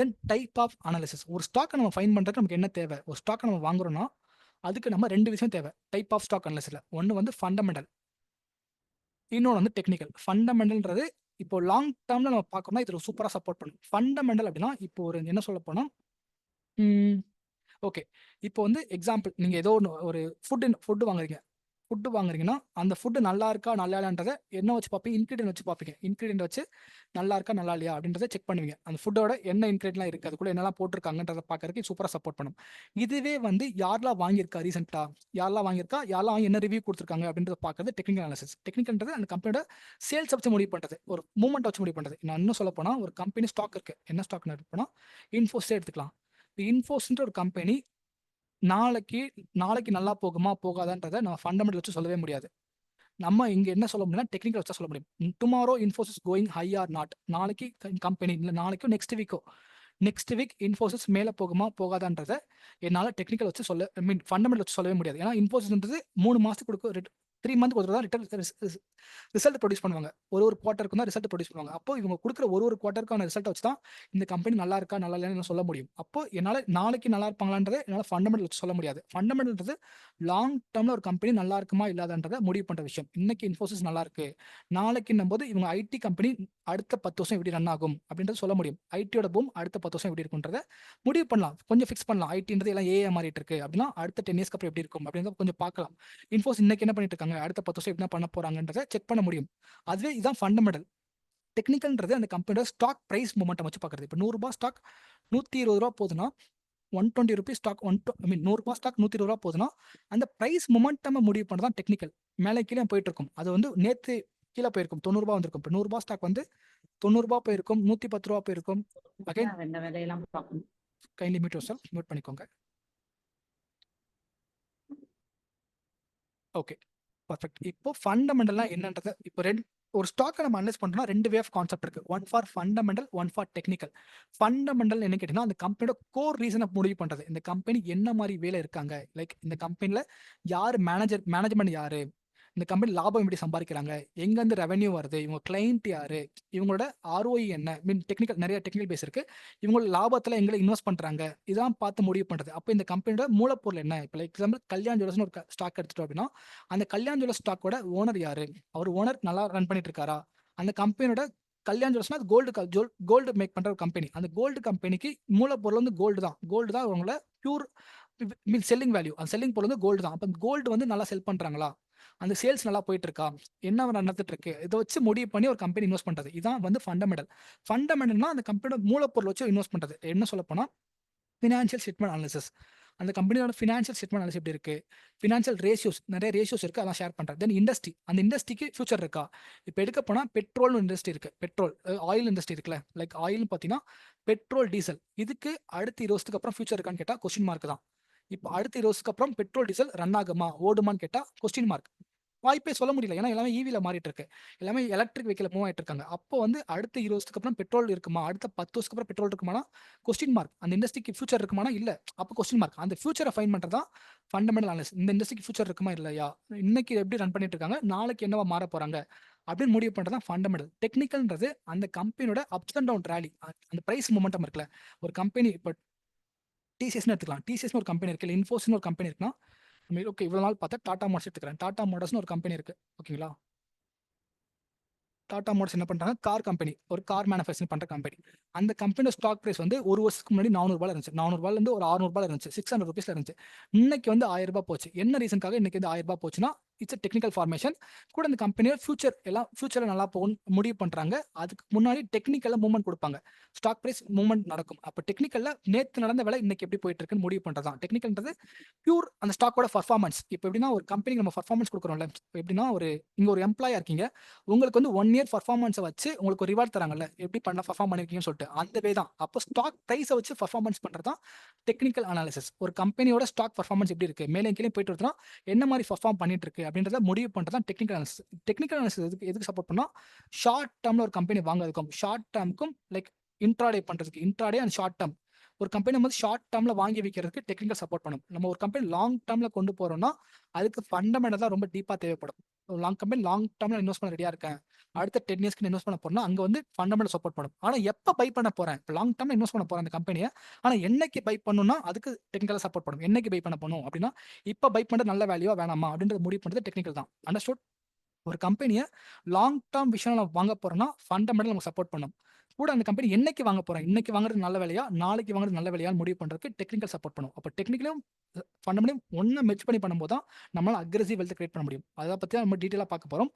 Then type of analysis ஒரு ஸ்டாக்கை நம்ம ஃபைன் பண்ணுறதுக்கு நமக்கு என்ன தேவை? ஒரு ஸ்டாக்கை நம்ம வாங்குறோம்னா அதுக்கு நம்ம ரெண்டு விஷயம் தேவை. டைப் ஆஃப் ஸ்டாக் அனாலிசிஸில் ஒன்று வந்து ஃபண்டமெண்டல் இன்னொன்று வந்து டெக்னிக்கல் ஃபண்டமெண்டல்ன்றது இப்போ லாங் டேர்மில் நம்ம பார்க்கணும்னா இதில் சூப்பராக சப்போர்ட் பண்ணும். ஃபண்டமெண்டல் அப்படின்னா இப்போ ஒரு என்ன சொல்ல போனால் ஓகே இப்போ வந்து எக்ஸாம்பிள் நீங்கள் ஏதோ ஒன்று ஒரு ஃபுட்டு ஃபுட்டு வாங்குறீங்க. ஃபுட்டு வாங்குறீங்கன்னா அந்த ஃபுட்டு நல்லா இருக்கா நல்லா இல்லைன்றதை என்ன வச்சு பார்ப்பீங்க இன்க்ரீடியன்ட் வச்சு பார்ப்பீங்க. இன்க்ரீடியன்ட் வச்சு நல்லா இருக்கா நல்லா இல்லையா அப்படின்றத செக் பண்ணுவீங்க. அந்த ஃபுட்டோட என்ன இன்க்ரீடியன்லாம் இருக்குது அதுக்குள்ள என்னெல்லாம் போட்டிருக்காங்கன்றதை பார்க்கறதுக்கு சூப்பராக சப்போர்ட் பண்ணும். இதுவே வந்து யாரெல்லாம் வாங்கியிருக்கா ரீசெண்டாக யாரெல்லாம் வாங்கியிருக்கா? யாரெல்லாம் வாங்கி என்ன ரிவ்யூ கொடுத்துருக்காங்க அப்படின்றத பார்க்கறது டெக்னிக்கல் அனாலிசிஸ் டெக்னிக்கல்ன்றது அந்த கம்பெனியோட சேல்ஸ் வச்சு முடிவு பண்ணுறது ஒரு மூமெண்ட் வச்சு முடிவு பண்ணுறது நான் இன்னும் சொல்ல போனால் ஒரு கம்பெனி ஸ்டாக் இருக்குது என்ன ஸ்டாக்னு எடுப்போம்னா இன்ஃபோஸே எடுத்துக்கலாம். இப்போ இன்ஃபோஸ்ன்ற ஒரு கம்பெனி நாளைக்கு நாளைக்கு நல்லா போகுமா போகாதான்றதை நம்ம ஃபண்டமெண்டல் வச்சு சொல்லவே முடியாது. நம்ம இங்க என்ன சொல்ல முடியும்னா டெக்னிக்கல் வச்சா சொல்ல முடியும். Tomorrow Infosys going high or not நாளைக்கு கம்பெனி இல்லை நாளைக்கும் நெக்ஸ்ட் வீக்கோ நெக்ஸ்ட் வீக் இன்ஃபோசிஸ் மேலே போகுமா போகாதான்றதை என்னால் டெக்னிக்கல் வச்சு சொல்ல ஐ மீன் ஃபண்டமெண்டல் வச்சு சொல்லவே முடியாது. ஏன்னா இன்ஃபோசிஸ்ன்றது மூணு மாதத்துக்கு கொடுக்க த்ரீ மந்த் ஒரு தான் ரிட்டர்ன் ரிசல்ட் ப்ரொடியூஸ் பண்ணுவாங்க. ஒரு ஒரு குவார்ட்டருக்கு தான் ரிசல்ட் ப்ரொடியூஸ் பண்ணுவாங்க. அப்போ இவங்க கொடுக்குற ஒரு ஒரு குவார்ட்டருக்கான ரிசல்ட் வச்சு தான் இந்த கம்பெனி நல்லா இருக்கா நல்லா இல்லைன்னு சொல்ல முடியும். அப்போ என்னால் நாளைக்கு நல்லா இருப்பாங்களான்றதை என்னால் ஃபண்டமெண்டல் வச்சு சொல்ல முடியாது. ஃபண்டமெண்டல்ன்றது லாங் டேர்மில் ஒரு கம்பெனி நல்லா இருக்குமா இல்லாதன்றதை முடிவு பண்ணுற விஷயம். இன்னைக்கு இன்ஃபோசிஸ் நல்லா இருக்கு. நாளைக்குன்னும் போது இவங்க ஐடி கம்பெனி அடுத்த பத்து வருஷம் எப்படி ரன் ஆகும் அப்படின்றத சொல்ல முடியும். ஐடியோட பூம் அடுத்த பத்து வருஷம் எப்படி இருக்குன்றதை முடிவு பண்ணலாம். கொஞ்சம் ஃபிக்ஸ் பண்ணலாம். ஐடின்றது எல்லாம் ஏஏ மாறிட்டு இருக்கு அப்படின்னா அடுத்த டென் இயர்ஸ்க்கு அப்புறம் எப்படி இருக்கும் அப்படின்றத கொஞ்சம் பார்க்கலாம். இன்ஃபோஸ் இன்னைக்கு என்ன பண்ணிட்டு இருக்காங்க? அடுத்த பத்து வருஷம் என்ன பண்ண போறாங்கன்றத செக் பண்ண முடியும். அதுவே இதுதான் ஃபண்டமெண்டல் டெக்னிக்கல்ன்றது அந்த கம்பெனியோட ஸ்டாக் ப்ரைஸ் மூமெண்ட்டை வச்சு பார்க்குறது. இப்போ நூறுரூபா ஸ்டாக் நூற்றி இருபது ரூபா போகுதுன்னா one twenty rupees stock one I mean நூறுரூபா ஸ்டாக் நூற்றி இருபது ரூபா போகுதுன்னா அந்த ப்ரைஸ் மொமெண்டம் முடிவு பண்ணது தான் டெக்னிக்கல் மேலே கீழே போயிட்டு இருக்கும். அது வந்து நேற்று கீழே போயிருக்கும். தொண்ணூறுபா வந்திருக்கும். இப்போ நூறுரூபா ஸ்டாக் வந்து தொண்ணூறுபா போயிருக்கும். நூற்றி பத்து ரூபா போயிருக்கும். Again kindly mute your mute பண்ணிக்கோங்க. ஓகே பர்ஃபெக்ட் இப்போ ஃபண்டமெண்டல்லாம் என்னன்றது இப்போ ரெண்டு ஒரு ஸ்டாக்கை நம்ம அனலைஸ் பண்ணோம்னா ரெண்டு வே ஆஃப் கான்செப்ட் இருக்கு. One for fundamental one for technical fundamental என்ன கேட்டீங்கன்னா அந்த கம்பெனியோட கோர் ரீசனை முடிவு பண்றது. இந்த கம்பெனி என்ன மாதிரி வேலை இருக்காங்க? லைக் இந்த கம்பெனியில் யார் மேனேஜர் மேனேஜ்மெண்ட் யாரு? இந்த கம்பெனி லாபம் எப்படி சம்பாதிக்கிறாங்க? எங்கேருந்து ரெவன்யூ வருது? இவங்க கிளைண்ட் யாரு? இவங்களோட ஆர்ஓஇ என்ன? மீன் டெக்னிக்கல் நிறைய டெக்னிக்கல் பேஸ் இருக்கு. இவங்களோட லாபத்தில் எங்களை இன்வெஸ்ட் பண்ணுறாங்க இதான் பார்த்து முடிவு பண்ணுறது அப்போ இந்த கம்பெனியோட மூலப்பொருள் என்ன? இப்போ எக்ஸாம்பிள் கல்யாண் ஜுவல்ஸ்னு ஒரு ஸ்டாக் எடுத்துட்டோம் அப்படின்னா அந்த கல்யாண் ஜுவல்ஸ் ஸ்டாக்கோட ஓனர் யாரு? அவர் ஓனர் நல்லா ரன் பண்ணிட்டு இருக்காரா? அந்த கம்பெனியோட கல்யாண் ஜுவல்ஸ்னா அது கோல்டு ஜோல் கோல்டு மேக் பண்ணுற ஒரு கம்பெனி அந்த கோல்டு கம்பெனிக்கு மூலப்பொருள் வந்து கோல்டு தான். கோல்டு தான் அவங்கள பியூர் மீன் செல்லிங் வேல்யூ அந்த செல்லிங் பொருள் வந்து கோல்டு தான். அப்போ கோல்டு வந்து நல்லா செல் பண்ணுறாங்களா அந்த சேல்ஸ் நல்லா போயிட்டு இருக்கா என்ன நடந்துட்டு இருக்கு இதை வச்சு முடிவு பண்ணி ஒரு கம்பெனி இன்வெஸ்ட் பண்றது. இதான் வந்து ஃபண்டமெண்டல் ஃபண்டமெண்டல்னா அந்த கம்பெனியோட மூலப்பொருள் வச்சு இன்வெஸ்ட் பண்றது. என்ன சொல்ல போனா? ஃபினான்ஷியல் ஸ்டேட்மெண்ட் அனாலிசிஸ் அந்த கம்பெனியோட ஃபினான்ஷியல் ஸ்டேட்மெண்ட் அனாலிசிஸ் எப்படி இருக்கு? ஃபினான்ஷியல் ரேஷியோஸ் நிறைய ரேஷியோஸ் இருக்கு. அதான் ஷேர் பண்றேன். தென் இண்டஸ்ட்ரி அந்த இண்டஸ்ட்ரிக்கு ஃபியூச்சர் இருக்கா? இப்போ எடுக்க போனா பெட்ரோல் இண்டஸ்ட்ரி இருக்கு. பெட்ரோல் ஆயில் இண்டஸ்ட்ரி இருக்குல்ல? லைக் ஆயில் பார்த்தீங்கன்னா பெட்ரோல் டீசல் இதுக்கு அடுத்த இருபது வருஷத்துக்கு அப்புறம் ஃபியூச்சர் இருக்கான்னு கேட்டா கொஸ்டின் மார்க் தான். இப்போ அடுத்த இருபது வருஷத்துக்கு அப்புறம் பெட்ரோல் டீசல் ரன் ஆகுமா? ஓடுமான்னு கேட்டால் கொஸ்டின் மார்க் வாய்ப்பே சொல்ல முடியல. ஏன்னா எல்லாமே இவியில் மாறிட்டு இருக்கு. எல்லாமே எலக்ட்ரிக் வெஹிக்கல் மூவ் ஆகிட்டு இருக்காங்க. அப்போ வந்து அடுத்த இருபது வருஷத்துக்கு அப்புறம் பெட்ரோல் இருக்குமா? அடுத்த பத்து வருஷத்துக்கு அப்புறம் பெட்ரோல் இருக்குமானா? கொஸ்டின் மார்க் அந்த இண்டஸ்ட்ரிக்கு ஃபியூச்சர் இருக்குமானா? இல்லை. அப்போ கொஸ்டின் மார்க் அந்த ஃபியூச்சரை ஃபைன் பண்றதா ஃபண்டமெண்டல் அனலிஸ் இந்த இண்டஸ்ட்ரிக்கு ஃபியூச்சர் இருக்குமா? இல்லையா? இன்னைக்கு எப்படி ரன் பண்ணிட்டு இருக்காங்க? நாளைக்கு என்னவா மாற போறாங்க? அப்படின்னு முடிவு பண்ணுறது தான் ஃபண்டமெண்டல் டெக்னிக்கல்ன்றது அந்த கம்பெனியோட அப்ஸ் அண்ட் டவுன் ரேலி அந்த பிரைஸ் மூமெண்டம் இருக்குல்ல. ஒரு கம்பெனி இப்போ டிசிஎஸ்னு எடுத்துக்கலாம். டிசிஎஸ்னு ஒரு கம்பெனி இருக்கு. இல்லை இன்ஃபோஸ்னு ஒரு கம்பெனி இருக்குன்னா ஓகே இவ்வளோ நாள் பார்த்தா டாடா மோட்ஸ் எடுத்துக்கிறேன். டாடா மோட்டர்ஸ்னு ஒரு கம்பெனி இருக்கு. ஓகேங்களா டாடா மோட்டர்ஸ் என்ன பண்றாங்க? கார் கம்பெனி ஒரு கார் மேனுஃபேக்சரிங் பண்ற கம்பெனி அந்த கம்பெனியோட ஸ்டாக் பிரைஸ் வந்து ஒரு வருஷத்துக்கு முன்னாடி நானூறுபால இருந்துச்சு. நானூறுபால இருந்து ஒரு ஆறுநூறுபால இருந்துச்சு. சிக்ஸ் ஹண்ட்ரட் ருபீஸ்ல இருந்துச்சு. இன்னைக்கு வந்து ஆயிரம் ரூபாய் போச்சு. என்ன ரீசனுக்காக இன்னைக்கு வந்து ஆயிரம் ரூபாய் போச்சுன்னா இட்ஸ் அ டெக்னிக்கல் ஃபார்மேஷன் கூட இந்த கம்பெனியோட ஃபியூச்சர் எல்லாம் ஃபியூச்சரில் நல்லா போகும் முடிவு பண்ணுறாங்க அதுக்கு முன்னாடி டெக்னிக்கலில் மூவ்மெண்ட் கொடுப்பாங்க. ஸ்டாக் ப்ரைஸ் மூவ்மெண்ட் நடக்கும். அப்போ டெக்னிக்கலில் நேற்று நடந்த வேலை இன்னைக்கு எப்படி போயிட்டு இருக்குன்னு முடிவு பண்றதான் டெக்னிக்கல்ன்றது பியூர் அந்த ஸ்டாக்கோட பர்ஃபார்மன்ஸ் இப்போ எப்படின்னா ஒரு கம்பெனிக்கு நம்ம பர்ஃபார்மன்ஸ் கொடுக்குறோம்ல. எப்படின்னா ஒரு இங்கே ஒரு எம்ப்ளாயா இருக்கீங்க. உங்களுக்கு வந்து ஒன் இயர் பர்ஃபார்மன்ஸை வச்சு உங்களுக்கு ஒரு ரிவார்ட் தராங்கல்ல. எப்படி பண்ண பர்ஃபார்ம் பண்ணிருக்கீங்கன்னு சொல்லிட்டு. அந்த வே தான். அப்போ ஸ்டாக் ப்ரைஸை வச்சு பர்ஃபார்மன்ஸ் பண்றதா டெக்னிக்கல் அனாலிசிஸ் ஒரு கம்பெனியோட ஸ்டாக் பர்ஃபார்மன்ஸ் எப்படி இருக்கு? மேலே கீழே போயிட்டு வருதுன்னா என்ன மாதிரி பர்ஃபார்ம் பண்ணிட்டு இருக்கு? அப்படின்றத முடிவு பண்ணுறது தான் டெக்னிக்கல் அனாலிசிஸ் டெக்னிக்கல் அனாலிசிஸ் எதுக்கு எதுக்கு சப்போர்ட் பண்ணால் ஷார்ட் டேர்மில் ஒரு கம்பெனி வாங்குறதுக்கும் ஷார்ட் டேர்முக்கும் லைக் இன்ட்ராடே பண்ணுறதுக்கு இன்ட்ராடே அண்ட் ஷார்ட் டேர்ம் ஒரு கம்பெனி வந்து ஷார்ட் டேர்மில் வாங்கி வைக்கிறதுக்கு டெக்னிக்கல் சப்போர்ட் பண்ணும். நம்ம ஒரு கம்பெனி லாங் டேர்மில் கொண்டு போகிறோம்னா அதுக்கு ஃபண்டமெண்டல் தான் ரொம்ப டீப்பாக தேவைப்படும். லாங் கம்பெனி லாங் டேர்ம்ல இன்வெஸ்ட் பண்ண ரெடியா இருக்கேன். அடுத்த 10 இயர்ஸ்க்கு இன்வெஸ்ட் பண்ண போறேன்னா, அங்க வந்து ஃபண்டமெண்டல் சப்போர்ட் பண்ணும். ஆனா எப்ப பை பண்ண போறேன்? லாங் டேர்ம்ல இன்வெஸ்ட் பண்ண போறேன் அந்த கம்பெனியை ஆனா என்னைக்கு பை பண்ணணும்னா, அதுக்கு டெக்னிக்கலா சப்போர்ட் பண்ணும். என்னைக்கு பை பண்ண போகணும் அப்படின்னா இப்ப பை பண்றது நல்ல வேல்யூவா வேணாமா? அப்படின்றது முடிவு பண்றது டெக்னிக்கல் தான். அண்டர்ஸ்டூட்? ஒரு கம்பெனியை லாங் டேர்ம் விஷயம் வாங்க போறோம்னா, ஃபண்டமெண்டல் நமக்கு சப்போர்ட் பண்ணும். கூட அந்த கம்பெனி என்னைக்கு வாங்க போறேன்? இன்னைக்கு வாங்குறது நல்ல வேலையா? நாளைக்கு வாங்குறது நல்ல வேலையா முடிவு பண்றதுக்கு டெக்னிக்கல் சப்போர்ட் பண்ணும். அப்போ டெக்னிக்கலும் அ ஃபண்டமெண்டலும் மெச் பண்ணி பண்ணும்போது தான், நம்மளால் அக்ரெசிவ் வெல்த் கிரியேட் பண்ண முடியும். அதை பற்றி நம்ம டீட்டெயிலாக பார்க்க போகிறோம்